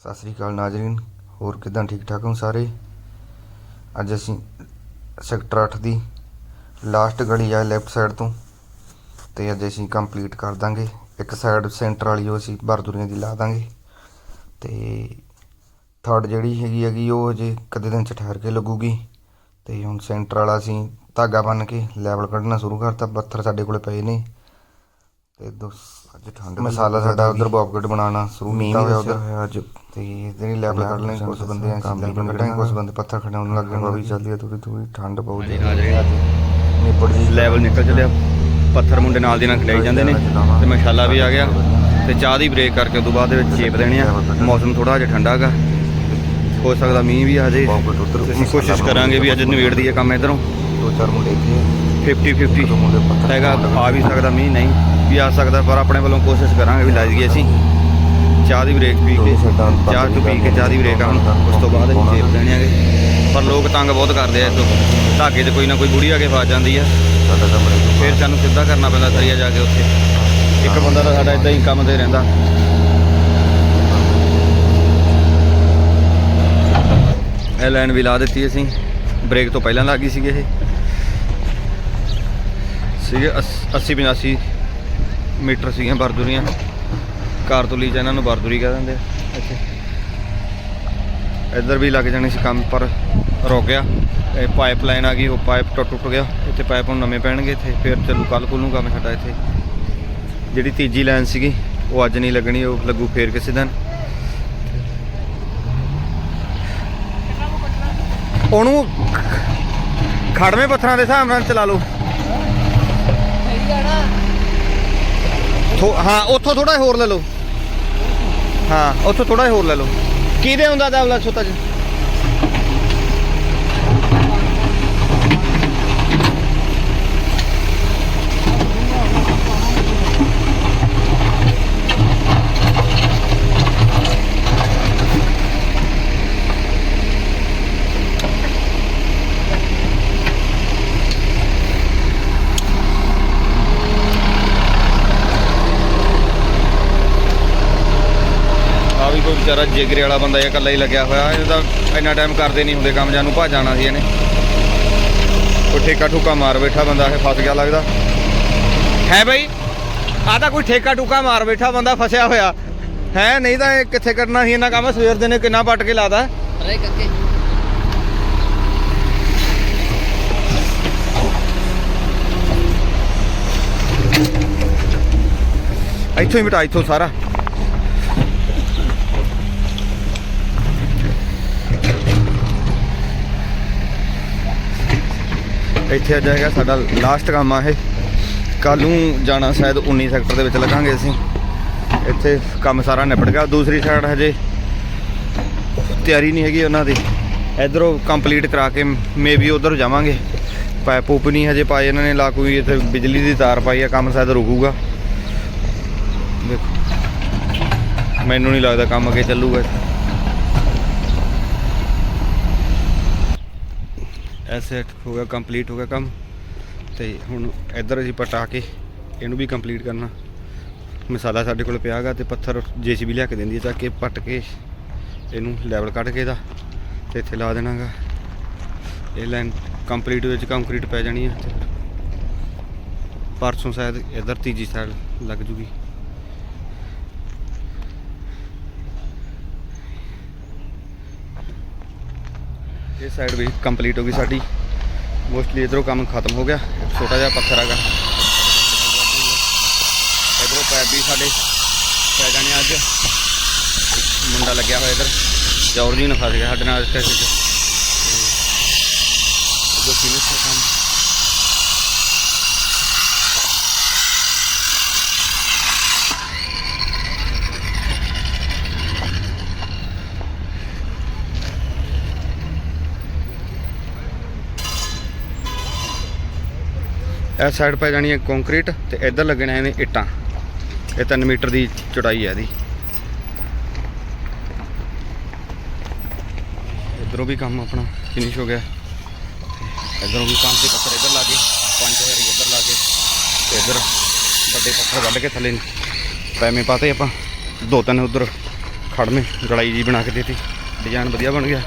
ਸਤਿ ਸ੍ਰੀ ਅਕਾਲ ਨਾਜ਼ਰੀਨ, ਹੋਰ ਕਿਦਾਂ ਠੀਕ ਠਾਕ ਹੋ ਸਾਰੇ? ਅੱਜ ਅਸੀਂ ਸੈਕਟਰ 8 ਦੀ ਲਾਸਟ ਗਲੀ ਆ ਲੈਫਟ ਸਾਈਡ ਤੋਂ ਤੇ ਅੱਜ ਅਸੀਂ ਕੰਪਲੀਟ ਕਰ ਦਾਂਗੇ। ਇੱਕ ਸਾਈਡ ਸੈਂਟਰ ਵਾਲੀ ਉਹ ਅਸੀਂ ਬਰਦੁਰੀਆਂ ਦੀ ਲਾ ਦਾਂਗੇ ਤੇ ਥਰਡ ਜਿਹੜੀ ਹੈਗੀ ਹੈਗੀ ਉਹ ਅਜੇ ਕਦੇ ਦਿਨ ਚ ਠਹਿਰ ਕੇ ਲੱਗੂਗੀ ਤੇ ਹੁਣ ਸੈਂਟਰ ਵਾਲਾ ਅਸੀਂ ਧਾਗਾ ਬੰਨ ਕੇ ਲੈਵਲ ਕੱਢਣਾ ਸ਼ੁਰੂ ਕਰਤਾ, ਪੱਥਰ ਸਾਡੇ ਕੋਲੇ ਪਏ ਨੇ। ਤੇ ਦੋ ਅੱਜ ਠੰਡ ਮਸਾਲਾ ਸਾਡਾ ਉਧਰ ਬੌਬਕਟ ਬਣਾਉਣਾ ਸ਼ੁਰੂ ਕੀਤਾ ਹੋਇਆ ਉਧਰ। ਅੱਜ। ਤੇ ਇਹਦੇ ਲੈਵਲ ਕੱਢਣੇ ਕੁਝ ਬੰਦੇ ਆ ਕੰਮ ਕੱਢਾਂਗੇ ਕੁਝ ਬੰਦੇ ਪੱਥਰ ਖੜਾਉਣ ਲੱਗ ਗਏ ਵੀ ਚੱਲਦੀ ਆ ਥੋੜੀ ਥੋੜੀ ਠੰਡ ਪਊ ਜੀ ਨਿਪੜ ਜੀ। ਲੈਵਲ ਨਿਕਲ ਚੱਲਿਆ। ਪੱਥਰ ਮੁੰਡੇ ਨਾਲ ਦੀ ਨਾਲ ਖਿਡਾਈ ਜਾਂਦੇ ਨੇ ਤੇ ਮਸ਼ਾਲਾ ਵੀ ਆ ਗਿਆ। ਤੇ ਚਾਹ ਦੀ ਬ੍ਰੇਕ ਕਰਕੇ ਉਦੋਂ ਬਾਅਦ ਦੇ ਵਿੱਚ ਚੇਪ ਦੇਣੇ ਆ। ਮੌਸਮ ਥੋੜਾ ਜਿਹਾ ਠੰਡਾ ਹੈਗਾ। ਹੋ ਸਕਦਾ ਮੀਂਹ ਵੀ ਆ ਜੇ। ਕੋਸ਼ਿਸ਼ ਕਰਾਂਗੇ ਵੀ ਅੱਜ ਨਵੇੜ ਦਈਏ ਕੰਮ ਇਧਰੋਂ। ਦੋ ਚਾਰ ਮੁੰਡੇ ਇੱਥੇ ਆ। 50 50 ਦੋ ਮੁੰਡੇ ਪੱਥਰ ਹੈਗਾ ਆ ਵੀ ਸਕਦਾ ਮੀਂਹ ਨਹੀਂ ਵੀ ਆ ਸਕਦਾ ਪਰ ਆਪਣੇ ਵੱਲੋਂ ਕੋਸ਼ਿਸ਼ ਕਰਾਂਗੇ ਵੀ ਲਾ ਦਈਏ ਅਸੀਂ। ਚਾਹ ਦੀ ਬ੍ਰੇਕ ਪੀ ਕੇ ਚਾਹ ਚੁ ਪੀ ਕੇ ਚਾਹ ਦੀ ਬ੍ਰੇਕ ਹੁਣ ਉਸ ਤੋਂ ਬਾਅਦ ਅਸੀਂ ਚੇਪ ਦੇਣੇ ਆਗੇ ਪਰ ਲੋਕ ਤੰਗ ਬਹੁਤ ਕਰਦੇ ਆ ਇਸ ਤੋਂ। ਧਾਗੇ 'ਚ ਕੋਈ ਨਾ ਕੋਈ ਬੁੜੀ ਆ ਕੇ ਫਸ ਜਾਂਦੀ ਆ। ਸਾਡਾ ਤਾਂ ਬੜੇ ਫਿਰ ਸਾਨੂੰ ਸਿੱਧਾ ਕਰਨਾ ਪੈਂਦਾ ਸਰੀਆ ਜਾ ਕੇ ਉੱਥੇ। ਇੱਕ ਬੰਦਾ ਤਾਂ ਸਾਡਾ ਇਦਾਂ ਹੀ ਕੰਮ ਤੇ ਰਹਿੰਦਾ। ਇਹ ਲਾਈਨ ਵੀ ਲਾ ਦਿੱਤੀ ਅਸੀਂ। ਬ੍ਰੇਕ ਤੋਂ ਪਹਿਲਾਂ ਲੱਗ ਸੀਗੇ ਇਹ। ਸੀਗੇ 80 85 ਮੀਟਰ ਸੀਗੀਆਂ ਬਰਦੁਰੀਆਂ। ਕਾਰਤੂਲੀ ਚ ਇਹਨਾਂ ਨੂੰ ਬਰਦੁਰੀ ਕਹਿ ਦਿੰਦੇ ਆ। ਇੱਥੇ ਇੱਧਰ ਵੀ ਲੱਗ ਜਾਣੇ ਸੀ ਕੰਮ ਪਰ ਰੁਕ ਗਿਆ। ਇਹ ਪਾਈਪ ਲਾਈਨ ਆ ਗਈ ਉਹ ਪਾਈਪ ਟੁੱਟ ਟੁੱਟ ਗਿਆ। ਇੱਥੇ ਪਾਈਪ ਹੁਣ ਨਵੇਂ ਪੈਣਗੇ ਇੱਥੇ ਫਿਰ ਚੱਲੂ ਕੱਲ ਕੋਲ ਨੂੰ ਕੰਮ ਸਾਡਾ ਇੱਥੇ। ਜਿਹੜੀ ਤੀਜੀ ਲਾਈਨ ਸੀਗੀ ਉਹ ਅੱਜ ਨਹੀਂ ਲੱਗਣੀ ਉਹ ਲੱਗੂ ਫੇਰ ਕਿਸੇ ਦਿਨ। ਉਹਨੂੰ ਖੜਵੇਂ ਪੱਥਰਾਂ ਦੇ ਹਿਸਾਬ ਨਾਲ ਚਲਾ ਲਓ। ਥੋ- ਹਾਂ, ਉੱਥੋਂ ਥੋੜਾ ਹੋਰ ਲੈ ਲਓ। ਹਾਂ, ਉੱਥੋਂ ਥੋੜਾ ਹੋਰ ਲੈ ਲਓ। ਕਿਹਦੇ ਹੁੰਦਾ ਦਾਵਲਾ ਛੋਟਾ ਜਿਹਾ? ਕੋਈ ਵਿਚਾਰਾ ਜਿਗਰੇ ਵਾਲਾ ਬੰਦਾ ਇਹ ਇਕੱਲਾ ਹੀ ਲੱਗਿਆ ਹੋਇਆ ਇਹ ਤਾਂ ਇੰਨਾ ਟਾਈਮ ਕਰਦੇ ਨਹੀਂ ਹੁੰਦੇ ਕੰਮ ਜਾਨੂੰ ਭੱਜ ਜਾਣਾ ਸੀ ਇਹਨੇ। ਕੋਈ ਠੇਕਾ ਠੁਕਾ ਮਾਰ ਬੈਠਾ ਬੰਦਾ ਇਹ ਫਸ ਗਿਆ ਲੱਗਦਾ। ਹੈ ਬਈ? ਆ ਤਾਂ ਕੋਈ ਠੇਕਾ ਠੁਕਾ ਮਾਰ ਬੈਠਾ ਬੰਦਾ ਫਸਿਆ ਹੋਇਆ। ਹੈ ਨਹੀਂ ਤਾਂ ਇਹ ਕਿੱਥੇ ਕਰਨਾ ਸੀ ਇਹਨਾਂ ਕੰਮ? ਸਵੇਰ ਦੇ ਨੇ ਕਿੰਨਾ ਪੱਟ ਕੇ ਲਾਦਾ ਅਰੇ ਕੱਕੇ। ਇੱਥੋਂ ਹੀ ਮਿਟਾ ਇੱਥੋਂ ਸਾਰਾ। ਇੱਥੇ ਅੱਜ ਹੈਗਾ ਸਾਡਾ ਲਾਸਟ ਕੰਮ ਆ ਇਹ। ਕੱਲ ਨੂੰ ਜਾਣਾ ਸ਼ਾਇਦ 19 ਸੈਕਟਰ ਦੇ ਵਿੱਚ ਲੱਗਾਂਗੇ ਅਸੀਂ। ਇੱਥੇ ਕੰਮ ਸਾਰਾ ਨਿਪਟ ਗਿਆ। ਦੂਸਰੀ ਸਾਈਡ ਹਜੇ ਤਿਆਰੀ ਨਹੀਂ ਹੈਗੀ ਉਹਨਾਂ ਦੀ। ਇਧਰੋਂ ਕੰਪਲੀਟ ਕਰਾ ਕੇ ਮੇਬੀ ਉਧਰ ਜਾਵਾਂਗੇ। ਪਾਈਪ ਪੂਪ ਨਹੀਂ ਹਜੇ ਪਾਏ ਇਹਨਾਂ ਨੇ ਲਾ ਕੋਈ ਇੱਥੇ ਬਿਜਲੀ ਦੀ ਤਾਰ ਪਾਈ ਆ, ਕੰਮ ਸ਼ਾਇਦ ਰੁਕੂਗਾ। ਦੇਖੋ। ਮੈਨੂੰ ਨਹੀਂ ਲੱਗਦਾ ਕੰਮ ਅੱਗੇ ਚੱਲੂਗਾ ਐਸੈਟ ਹੋ ਗਿਆ ਕੰਪਲੀਟ ਹੋ ਗਿਆ ਕੰਮ। ਤੇ ਹੁਣ ਇੱਧਰ ਅਸੀਂ ਪਟਾ ਕੇ ਇਹਨੂੰ ਵੀ ਕੰਪਲੀਟ ਕਰਨਾ। ਮਸਾਲਾ ਸਾਡੇ ਕੋਲ ਪਿਆਗਾ ਤੇ ਪੱਥਰ ਜੀਸੀਬੀ ਲਿਆ ਕੇ ਦਿੰਦੀ ਹੈ ਤਾਂ ਕਿ ਪੱਟ ਕੇ ਇਹਨੂੰ ਲੈਵਲ ਕੱਢ ਕੇ ਇਹਦਾ ਤੇ ਇੱਥੇ ਲਾ ਦੇਣਾਗਾ ਇਹ ਲਾਈਨ ਕੰਪਲੀਟ ਵਿੱਚ ਕੰਕਰੀਟ ਪੈ ਜਾਣੀ ਹੈ ਤੇ ਪਰਸੋਂ ਸ਼ਾਇਦ ਇੱਧਰ ਤੀਜੀ ਸਾਈਡ ਲੱਗ ਜੂਗੀ। ਇਹ ਸਾਈਡ ਵੀ ਕੰਪਲੀਟ ਹੋ ਗਈ ਸਾਡੀ ਮੋਸਟਲੀ ਇਧਰੋਂ ਕੰਮ ਖਤਮ ਹੋ ਗਿਆ ਇੱਕ ਛੋਟਾ ਜਿਹਾ ਪੱਥਰ ਹੈਗਾ ਇਧਰੋਂ ਪੈਪ ਵੀ ਸਾਡੇ ਪੈ ਜਾਣੇ ਅੱਜ ਮੁੰਡਾ ਲੱਗਿਆ ਹੋਇਆ ਇਧਰ ਜੌਰਜੀ ਨਾਲ ਫਸ ਗਿਆ ਸਾਡੇ ਨਾਲ ਇਸ ਕਰਕੇ ਜੋ ਫਿਨਿਸ਼ ਦਾ ਕੰਮ ਇਸ ਸਾਈਡ ਪੈ ਜਾਣੀ ਹੈ ਕੰਕਰੀਟ ਤੇ ਇੱਧਰ ਲੱਗਣੇ ਇਹਨੇ ਇੱਟਾਂ। ਇਹ 3 ਮੀਟਰ ਦੀ ਚੌੜਾਈ ਹੈ ਇਹਦੀ। ਇੱਧਰੋਂ ਵੀ ਕੰਮ ਆਪਣਾ ਫਿਨਿਸ਼ ਹੋ ਗਿਆ। ਤੇ ਇੱਧਰੋਂ ਵੀ ਕੰਮ ਤੇ ਪੱਥਰ ਇੱਧਰ ਲਾ ਕੇ, ਪੰਜ ਹਜ਼ਾਰੀ ਇੱਧਰ ਲਾ ਕੇ ਤੇ ਇੱਧਰ ਵੱਡੇ ਪੱਥਰ ਵੱਢ ਕੇ ਥੱਲੇ ਪੈਵੇਂ ਪਾਤੇ ਆਪਾਂ। ਦੋ ਤਿੰਨ ਉਧਰ ਖੜਮੇ ਗਲਾਈ ਜੀ ਬਣਾ ਕੇ ਦਿੱਤੀ। ਡਿਜ਼ਾਈਨ ਵਧੀਆ ਬਣ ਗਿਆ।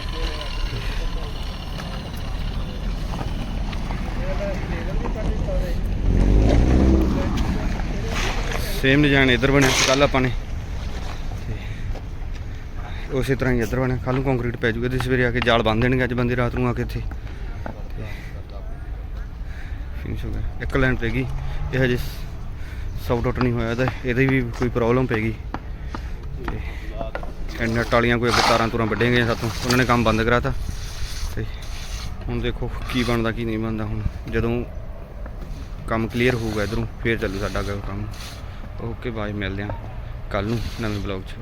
ਸੇਮ ਡਿਜ਼ਾਈਨ ਇੱਧਰ ਬਣਿਆ ਕੱਲ ਆਪਾਂ ਨੇ। ਤੇ ਉਸੇ ਤਰ੍ਹਾਂ ਹੀ ਇੱਧਰ ਬਣਿਆ ਕੱਲ ਨੂੰ ਕੰਕਰੀਟ ਪੈ ਜੂਗਾ ਤੇ ਸਵੇਰੇ ਆ ਕੇ ਜਾਲ ਬੰਨ ਦੇਣਗੇ ਅੱਜ ਬੰਦੇ ਰਾਤ ਨੂੰ ਆ ਕੇ ਇੱਥੇ। ਫਿਨਿਸ਼ ਹੋ ਗਿਆ। ਇੱਕ ਲਾਈਨ ਪੈ ਗਈ, ਇਹ ਹਜੇ ਸੌ ਟੁੱਟ ਨਹੀਂ ਹੋਇਆ ਇਹਦਾ, ਇਹਦੇ ਵੀ ਕੋਈ ਪ੍ਰੋਬਲਮ ਪੈ ਗਈ। ਤੇ ਨੱਟ ਵਾਲੀਆਂ ਕੋਈ ਅੱਗੇ ਤਾਰਾਂ ਤੁਰਾਂ ਵੱਢੀਆਂ ਗਈਆਂ ਸਾਤੋਂ, ਉਹਨਾਂ ਨੇ ਕੰਮ ਬੰਦ ਕਰਾਤਾ। ਤੇ ਹੁਣ ਦੇਖੋ ਕੀ ਬਣਦਾ, ਕੀ ਨਹੀਂ ਬਣਦਾ ਹੁਣ। ਜਦੋਂ ਕੰਮ ਕਲੀਅਰ ਹੋਊਗਾ ਇਧਰੋਂ, ਫੇਰ ਚੱਲੂ ਸਾਡਾ ਕੰਮ। ਓਕੇ ਬਾਏ ਮਿਲਦੇ ਹਾਂ ਕੱਲ ਨੂੰ ਨਵੇਂ ਬਲੌਗ 'ਚ।